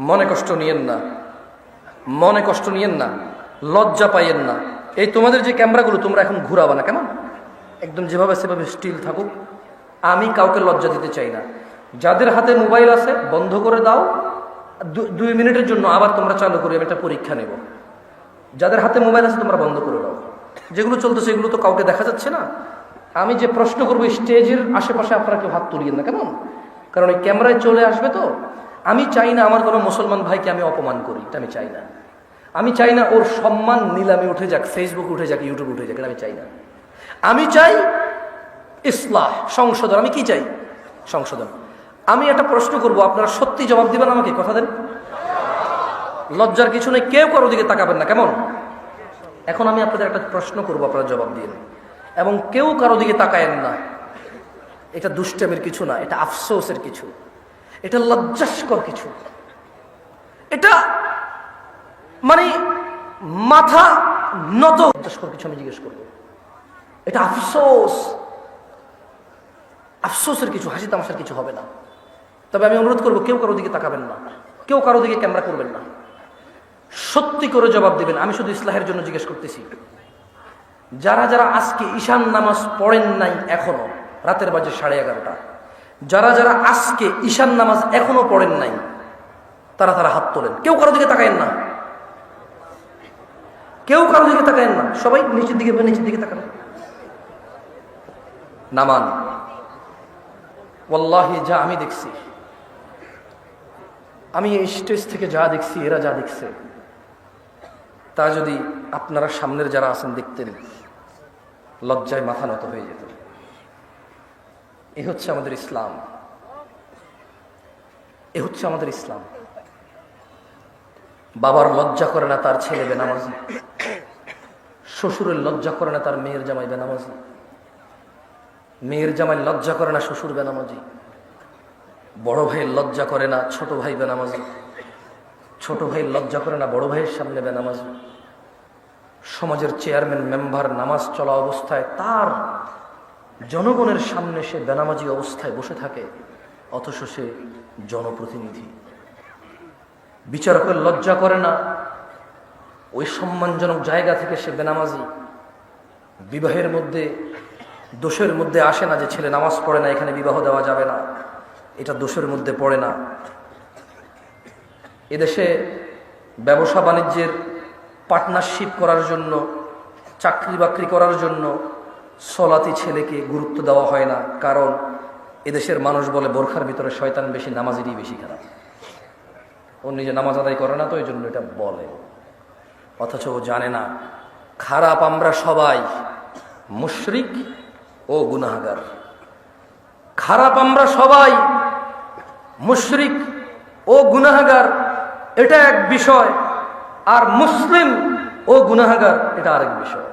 মনে কষ্ট নিয়েন না। মনে কষ্ট নিয়েন না। লজ্জা পাইয়েন না। এই তোমাদের যে ক্যামেরাগুলো, তোমরা এখন ঘুরাবা না, কেমন? একদম যেভাবে সেভাবে স্টিল থাকুক। আমি কাউকে লজ্জা দিতে চাই না। যাদের হাতে মোবাইল আছে, বন্ধ করে দাও। দুই মিনিটের জন্য আবার তোমরা চালু করে, আমি একটা পরীক্ষা নেব। যাদের হাতে মোবাইল আছে, তোমরা বন্ধ করে দাও। যেগুলো চলতেছে, এগুলো তো কাউকে দেখা যাচ্ছে না। আমি যে প্রশ্ন করব স্টেজের আশেপাশে আপনারা কেউ হাত তুলিয়েন না, কেমন? কারণ ওই ক্যামেরায় চলে আসবে তো। আমি চাই না আমার কোনো মুসলমান ভাইকে আমি অপমান করি, এটা আমি চাই না। আমি চাই না ওর সম্মান নিলামে উঠে যাক ফেসবুক উঠে যাক ইউটিউব উঠে যাক আমি চাই না। আমি চাই ইসলাহ, সংশোধন। আমি কি চাই? সংশোধন। আমি একটা প্রশ্ন করব, আপনারা সত্যি জবাব দিবেন আমাকে, কথা দেন। লজ্জার কিছু নেই, কেউ কারও দিকে তাকাবেন না, কেমন? এখন আমি আপনাদের একটা প্রশ্ন করব, আপনারা জবাব দিয়ে এবং কেউ কারও দিকে তাকায়েন না। এটা দুষ্টামের কিছু না, এটা আফসোসের কিছু। এটা লজ্জাস্কর কিছু। এটা মানে মাথা নত। লজ্জাস্কর কিছু আমি জিজ্ঞেস করব। এটা আফসোস। আফসোসের কিছু, হাসি তামাশার কিছু হবে না। তবে আমি অনুরোধ করব, কেউ কারও দিকে তাকাবেন না। কেউ কারও দিকে ক্যামেরা করবেন না। সত্যি করে জবাব দিবেন। আমি শুধু ইসলাহের জন্য জিজ্ঞেস করতেছি। যারা যারা আজকে ঈশান নামাজ পড়েন নাই এখনও, রাতের বাজে সাড়ে এগারোটা। যারা যারা আজকে ঈশান নামাজ এখনও পড়েন নাই, তারা তারা হাত তোলেন। কেউ কারও দিকে তাকায়েন না। কেউ কারও দিকে তাকায়েন না। সবাই নিচের দিকে নিচের দিকে তাকান। নামান। ওয়াল্লাহি, যা আমি দেখছি। আমি এই স্টেজ থেকে যা দেখছি, এরা যা দেখছে, তা যদি আপনারা সামনের যারা আছেন দেখতেন, লজ্জায় মাথা নত হয়ে যেত। এ হচ্ছে আমাদের ইসলাম। এ হচ্ছে আমাদের ইসলাম। বাবার লজ্জা করে না তার ছেলে বেনামাজি। শ্বশুরের লজ্জা করে না তার মেয়ের জামাই বেনামাজি। মেয়ের জামাই লজ্জা করে না শ্বশুর বেনামাজি। বড় ভাইয়ের লজ্জা করে না ছোট ভাই বেনামাজি। ছোট ভাইয়ের লজ্জা করে না বড় ভাইয়ের সামনে বেনামাজি। সমাজের চেয়ারম্যান, মেম্বার, নামাজ চলা অবস্থায় তার জনগণের সামনে সে বেনামাজি অবস্থায় বসে থাকে, অথচ সে জনপ্রতিনিধি। বিচারকের লজ্জা করে না, ওই সম্মানজনক জায়গা থেকে সে বেনামাজি। বিবাহের মধ্যে, দোষের মধ্যে আসে না যে ছেলে নামাজ পড়ে না, এখানে বিবাহ দেওয়া যাবে না। এটা দোষের মধ্যে পড়ে না। এদেশে ব্যবসা বাণিজ্যের পার্টনারশিপ করার জন্য চাকরি বাকরি করার জন্য সলাতি ছেলেকে গুরুত্ব দেওয়া হয় না, কারণ এদেশের মানুষ বলে বোরখার ভিতরে শয়তান বেশি, নামাজেরই বেশি খারাপ। ও নিজে নামাজ আদায় করে না তো এই জন্য এটা বলে। অথচ ও জানে না, খারাপ আমরা সবাই, মুশরিক ও গুনাহগার। খারাপ আমরা সবাই, মুশরিক ও গুনাহগার, এটা এক বিষয়, আর মুসলিম ও গুনাহগার, এটা আরেক বিষয়।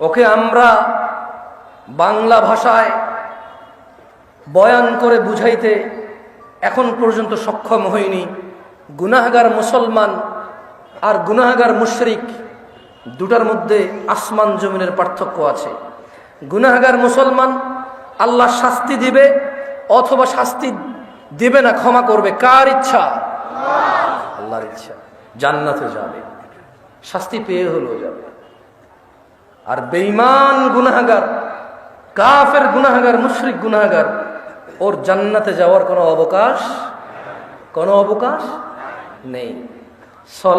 ওকে আমরা বাংলা ভাষায় বয়ান করে বুঝাইতে এখন পর্যন্ত সক্ষম হইনি। গুনাহগার মুসলমান আর গুনাহগার মুশরিক দুটার মধ্যে আসমান জমিনের পার্থক্য আছে। গুনাহগার মুসলমান আল্লাহ শাস্তি দিবে অথবা শাস্তি দিবে না, ক্ষমা করবে। কার ইচ্ছা? আল্লাহর ইচ্ছা। জান্নাতে যাবে। শাস্তি পেয়ে হলেও যাবে। আর বেইমান গুনাহাগার, কাফের গুনাহাগার, মুশরিক গুনাহাগার, ওর জান্নাতে যাওয়ার কোনো অবকাশ কোনো অবকাশ নেই। সলা